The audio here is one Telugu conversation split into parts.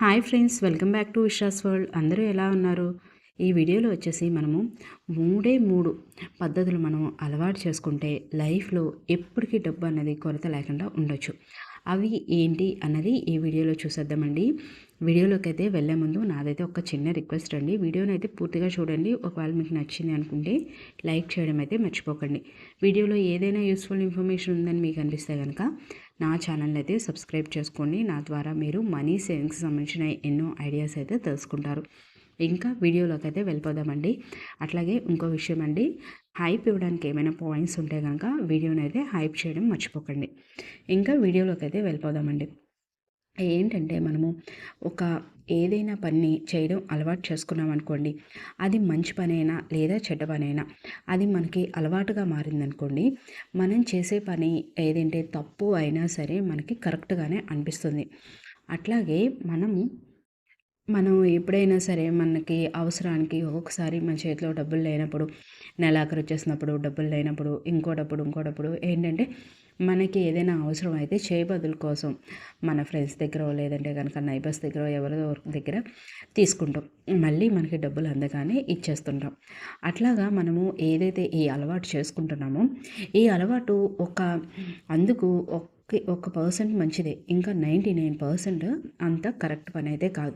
Hi friends welcome back to Vishwas world. అందరూ ఎలా ఉన్నారు? ఈ వీడియోలో వచ్చేసి మనము మూడే మూడు పద్ధతులు మనం అలవాటు చేసుకుంటే లైఫ్లో ఎప్పటికీ డబ్బు అనేది కొరత లేకుండా ఉండొచ్చు. అవి ఏంటి అన్నది ఈ వీడియోలో చూసేద్దామండి. వీడియోలోకి అయితే వెళ్ళే ముందు నాదైతే ఒక చిన్న రిక్వెస్ట్ అండి. వీడియోని అయితే పూర్తిగా చూడండి. ఒకవేళ మీకు నచ్చింది అనుకుంటే లైక్ చేయడం అయితే మర్చిపోకండి. వీడియోలో ఏదైనా యూస్ఫుల్ ఇన్ఫర్మేషన్ ఉందని మీకు అనిపిస్తే కనుక నా ఛానల్ అయితే సబ్స్క్రైబ్ చేసుకోండి. నా ద్వారా మీరు మనీ సేవింగ్స్ సంబంధించిన ఎన్నో ఐడియాస్ అయితే తెలుసుకుంటారు. ఇంకా వీడియోలోకి అయితే వెళ్ళిపోదామండి. అట్లాగే ఇంకో విషయం అండి హైప్ ఇవ్వడానికి ఏమైనా పాయింట్స్ ఉంటే కనుక వీడియోని అయితే హైప్ చేయడం మర్చిపోకండి. ఇంకా వీడియోలోకి అయితే వెళ్ళిపోదామండి. ఏంటంటే మనము ఒక ఏదైనా పని చేయడం అలవాటు చేసుకున్నాం అనుకోండి అది మంచి పనైనా లేదా చెడ్డ పనైనా అది మనకి అలవాటుగా మారిందనుకోండి మనం చేసే పని ఏదంటే తప్పు అయినా సరే మనకి కరెక్ట్గానే అనిపిస్తుంది. అట్లాగే మనము మనం ఎప్పుడైనా సరే మనకి అవసరానికి ఒక్కొక్కసారి మన చేతిలో డబ్బులు లేనప్పుడు నెలాఖరు వచ్చేసినప్పుడు డబ్బులు లేనప్పుడు ఇంకోటప్పుడు ఇంకోటప్పుడు ఏంటంటే మనకి ఏదైనా అవసరం అయితే చేయబదుల కోసం మన ఫ్రెండ్స్ దగ్గర లేదంటే కనుక నైబర్స్ దగ్గర ఎవరో దగ్గర తీసుకుంటాం. మళ్ళీ మనకి డబ్బులు అందగానే ఇచ్చేస్తుంటాం. అట్లాగా మనము ఏదైతే ఈ అలవాటు చేసుకుంటున్నామో ఈ అలవాటు ఒక అందుకు ఒక ఒక పర్సెంట్ మంచిదే. ఇంకా నైంటీ నైన్ పర్సెంట్ అంత కరెక్ట్ పని అయితే కాదు.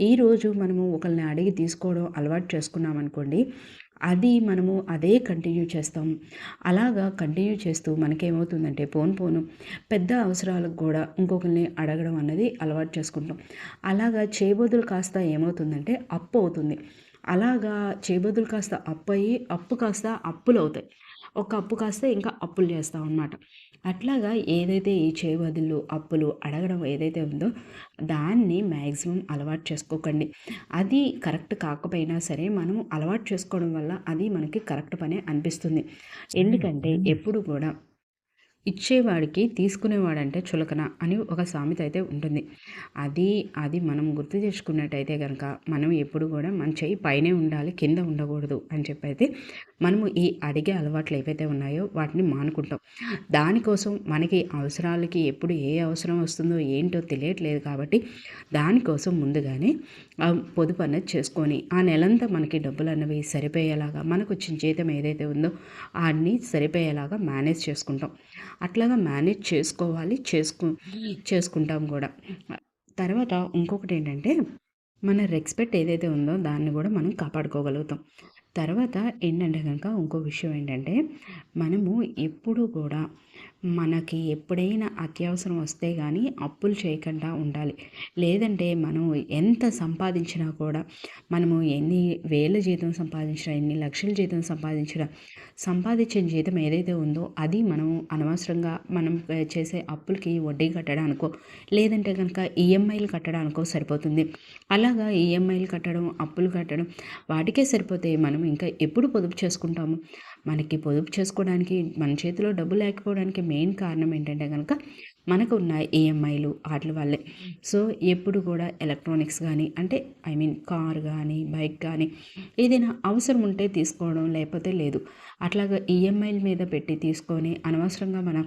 ఈరోజు మనము ఒకరిని అడిగి తీసుకోవడం అలవాటు చేసుకున్నాం అనుకోండి అది మనము అదే కంటిన్యూ చేస్తాం. అలాగా కంటిన్యూ చేస్తూ మనకేమవుతుందంటే పోను పోను పెద్ద అవసరాలకు కూడా ఇంకొకరిని అడగడం అన్నది అలవాటు చేసుకుంటాం. అలాగా చేయబోదులు కాస్త ఏమవుతుందంటే అప్పు అవుతుంది. అలాగా చేయబోదులు కాస్త అప్పు అయ్యి అప్పు కాస్త అప్పులు అవుతాయి ఒక అప్పు కాస్త ఇంకా అప్పులు చేస్తాం అనమాట అట్లాగా ఏదైతే ఈ చేయబదులు అప్పులు అడగడం ఏదైతే ఉందో దాన్ని మ్యాక్సిమం అలవాటు చేసుకోకండి. అది కరెక్ట్ కాకపోయినా సరే మనం అలవాటు చేసుకోవడం వల్ల అది మనకి కరెక్ట్ పనే అనిపిస్తుంది. ఎందుకంటే ఎప్పుడు కూడా ఇచ్చేవాడికి తీసుకునేవాడంటే చులకన అని ఒక సామెత అయితే ఉంటుంది. అది అది మనం గుర్తు చేసుకున్నట్టయితే కనుక మనం ఎప్పుడు కూడా మన చేయి పైనే ఉండాలి కింద ఉండకూడదు అని చెప్పి అయితే మనము ఈ అడిగే అలవాట్లు ఏవైతే ఉన్నాయో వాటిని మానుకుంటాం. దానికోసం మనకి అవసరాలకి ఎప్పుడు ఏ అవసరం వస్తుందో ఏంటో తెలియట్లేదు కాబట్టి దానికోసం ముందుగానే పొదుపు అనేది చేసుకొని ఆ నెలంతా మనకి డబ్బులు అన్నవి సరిపోయేలాగా మనకు వచ్చిన జీతం ఏదైతే ఉందో అన్నీ సరిపోయేలాగా మేనేజ్ చేసుకుంటాం. అట్లాగా మేనేజ్ చేసుకోవాలి చేసుకు చేసుకుంటాం కూడా. తర్వాత ఇంకొకటి ఏంటంటే మన రెస్పెక్ట్ ఏదైతే ఉందో దాన్ని కూడా మనం కాపాడుకోగలుగుతాం. తర్వాత ఏంటంటే కనుక ఇంకో విషయం ఏంటంటే మనము ఎప్పుడు కూడా మనకి ఎప్పుడైనా అత్యవసరం వస్తే కానీ అప్పులు చేయకుండా ఉండాలి. లేదంటే మనం ఎంత సంపాదించినా కూడా మనము ఎన్ని వేల జీతం సంపాదించినా ఎన్ని లక్షల జీతం సంపాదించినా సంపాదించిన జీతం ఏదైతే ఉందో అది మనం అనవసరంగా మనం చేసే అప్పులకి వడ్డీ కట్టడానికో లేదంటే కనుక ఈఎంఐలు కట్టడానికో సరిపోతుంది. అలాగా ఈఎంఐలు కట్టడం అప్పులు కట్టడం వాటికే సరిపోతే మనం ఇంకా ఎప్పుడు పొదుపు చేసుకుంటాము? మనకి పొదుపు చేసుకోవడానికి మన చేతిలో డబ్బు లేకపోవడానికి మెయిన్ కారణం ఏంటంటే కనుక మనకు ఉన్న ఈఎంఐలు వాటి వల్లే. సో ఎప్పుడు కూడా ఎలక్ట్రానిక్స్ కానీ అంటే ఐ మీన్ కార్ కానీ బైక్ కానీ ఏదైనా అవసరం ఉంటే తీసుకోవడం లేకపోతే లేదు. అట్లాగా ఈఎంఐల మీద పెట్టి తీసుకొని అనవసరంగా మన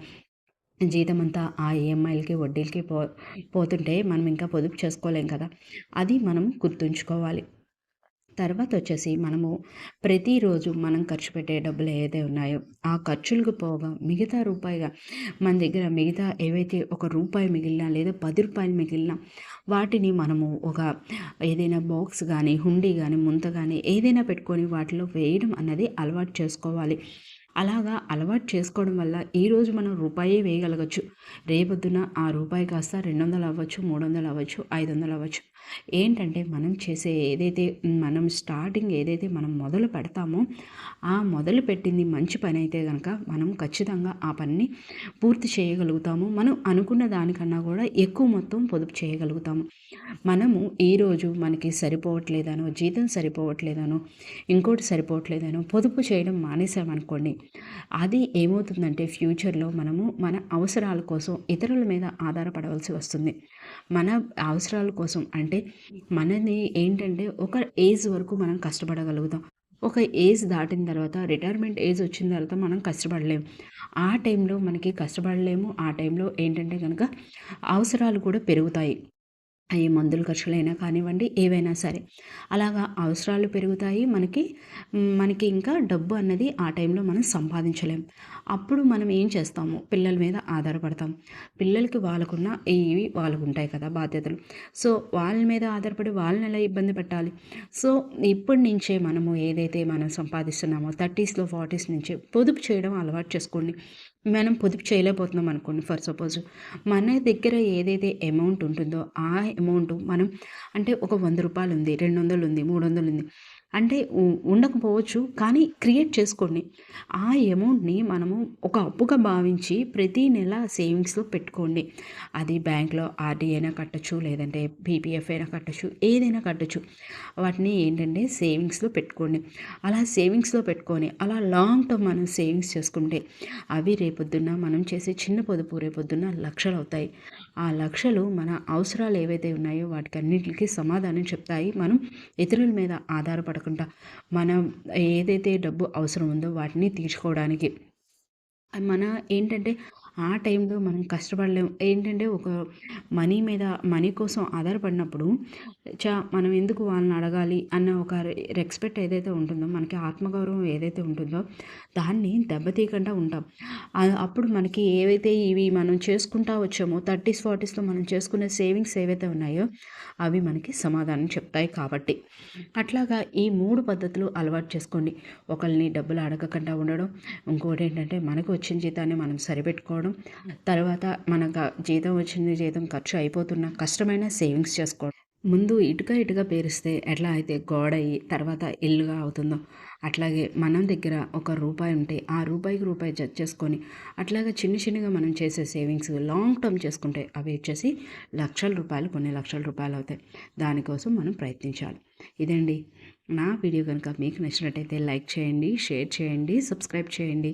జీతం అంతా ఆ ఈఎంఐలకి వడ్డీలకి పో పోతుంటే మనం ఇంకా పొదుపు చేసుకోలేం కదా? అది మనం గుర్తుంచుకోవాలి. తర్వాత వచ్చేసి మనము ప్రతిరోజు మనం ఖర్చు పెట్టే డబ్బులు ఏదైతే ఉన్నాయో ఆ ఖర్చులకు పోగా మిగతా రూపాయిగా మన దగ్గర మిగతా ఏవైతే ఒక రూపాయి మిగిలినా లేదా పది రూపాయలు మిగిలినా వాటిని మనము ఒక ఏదైనా బాక్స్ కానీ హుండీ కానీ ముంత కానీ ఏదైనా పెట్టుకొని వాటిలో వేయడం అన్నది అలవాటు చేసుకోవాలి. అలాగా అలవాటు చేసుకోవడం వల్ల ఈరోజు మనం రూపాయే వేయగలగచ్చు. రేపొద్దున ఆ రూపాయి కాస్త రెండు వందలు అవ్వచ్చు మూడు వందలు అవ్వచ్చు ఐదు వందలు అవ్వచ్చు. ఏంటంటే మనం చేసే ఏదైతే మనం స్టార్టింగ్ ఏదైతే మనం మొదలు పెడతామో ఆ మొదలు పెట్టింది మంచి పని అయితే కనుక మనం ఖచ్చితంగా ఆ పనిని పూర్తి చేయగలుగుతాము. మనం అనుకున్న దానికన్నా కూడా ఎక్కువ మొత్తం పొదుపు చేయగలుగుతాము. మనము ఈరోజు మనకి సరిపోవట్లేదనో జీతం సరిపోవట్లేదనో ఇంకోటి సరిపోవట్లేదనో పొదుపు చేయడం మానేసామనుకోండి అది ఏమవుతుందంటే ఫ్యూచర్లో మనము మన అవసరాల కోసం ఇతరుల మీద ఆధారపడవలసి వస్తుంది. మన అవసరాల కోసం అంటే మనది ఏంటంటే ఒక ఏజ్ వరకు మనం కష్టపడగలుగుతాం. ఒక ఏజ్ దాటిన తర్వాత రిటైర్మెంట్ ఏజ్ వచ్చిన తర్వాత మనం కష్టపడలేము ఆ టైంలో మనకి కష్టపడలేము. ఆ టైంలో ఏంటంటే కనుక అవసరాలు కూడా పెరుగుతాయి. అవి మందుల ఖర్చులైనా కానివ్వండి ఏవైనా సరే. అలాగా అవసరాలు పెరుగుతాయి. మనకి మనకి ఇంకా డబ్బు అన్నది ఆ టైంలో మనం సంపాదించలేం. అప్పుడు మనం ఏం చేస్తాము? పిల్లల మీద ఆధారపడతాం. పిల్లలకి వాళ్ళకున్న ఇవి వాళ్ళకు ఉంటాయి కదా బాధ్యతలు. సో వాళ్ళ మీద ఆధారపడి వాళ్ళని ఎలా ఇబ్బంది పెట్టాలి? సో ఇప్పటి నుంచే మనము ఏదైతే మనం సంపాదిస్తున్నామో థర్టీస్లో ఫార్టీస్ నుంచే పొదుపు చేయడం అలవాటు చేసుకోండి. మనం పొదుపు చేయలేకపోతున్నాం అనుకోండి ఫర్ సపోజ్. మన దగ్గర ఏదైతే అమౌంట్ ఉంటుందో ఆ అమౌంట్ మనం అంటే ఒక వంద రూపాయలు ఉంది రెండు వందలు ఉంది మూడు వందలు ఉంది అంటే ఉండకపోవచ్చు కానీ క్రియేట్ చేసుకోండి. ఆ అమౌంట్ని మనము ఒక అప్పుగా భావించి ప్రతి నెల సేవింగ్స్లో పెట్టుకోండి. అది బ్యాంక్లో ఆర్డీ అయినా కట్టచ్చు లేదంటే పీపీఎఫ్ అయినా కట్టచ్చు ఏదైనా కట్టచ్చు. వాటిని ఏంటంటే సేవింగ్స్లో పెట్టుకోండి. అలా సేవింగ్స్లో పెట్టుకొని అలా లాంగ్ టర్మ్ మనం సేవింగ్స్ చేసుకుంటే అవి రేపొద్దున్న మనం చేసే చిన్న పొదుపు రేపొద్దున్న లక్షలు అవుతాయి ఆ లక్షలు మన అవసరాలు ఏవైతే ఉన్నాయో వాటికి అన్నిటికీ సమాధానం చెప్తాయి. మనం ఇతరుల మీద ఆధారపడకుండా మనం ఏదైతే డబ్బు అవసరం ఉందో వాటిని తీర్చుకోవడానికి. మన ఏంటంటే ఆ టైంలో మనం కష్టపడలేము ఏంటంటే ఒక మనీ మీద మనీ కోసం ఆధారపడినప్పుడు చా మనం ఎందుకు వాళ్ళని అడగాలి అన్న ఒక రెస్పెక్ట్ ఏదైతే ఉంటుందో మనకి ఆత్మగౌరవం ఏదైతే ఉంటుందో దాన్ని దెబ్బతీయకుండా ఉంటాం. అప్పుడు మనకి ఏవైతే ఇవి మనం చేసుకుంటా వచ్చామో థర్టీస్ ఫార్టీస్లో మనం చేసుకునే సేవింగ్స్ ఏవైతే ఉన్నాయో అవి మనకి సమాధానం చెప్తాయి కాబట్టి. అట్లాగా ఈ మూడు పద్ధతులు అలవాటు చేసుకోండి. ఒకరిని డబ్బులు అడగకుండా ఉండడం ఇంకోటి ఏంటంటే మనకు వచ్చిన జీతాన్ని మనం సరిపెట్టుకోవడం తర్వాత మనకు జీతం వచ్చింది జీతం ఖర్చు అయిపోతున్న కష్టమైన సేవింగ్స్ చేసుకోవడం. ముందు ఇటుక ఇటుక పేరిస్తే ఎట్లా అయితే గోడ అయ్యి తర్వాత ఇల్లుగా అవుతుందో అట్లాగే మనం దగ్గర ఒక రూపాయి ఉంటే ఆ రూపాయికి రూపాయి జడ్జ్ చేసుకొని అట్లాగే చిన్న చిన్నగా మనం చేసే సేవింగ్స్ లాంగ్ టర్మ్ చేసుకుంటే అవి వచ్చేసి లక్షల రూపాయలు కొన్ని లక్షల రూపాయలు అవుతాయి. దానికోసం మనం ప్రయత్నించాలి. ఇదండి. నా వీడియో కనుక మీకు నచ్చినట్టయితే లైక్ చేయండి షేర్ చేయండి సబ్స్క్రైబ్ చేయండి.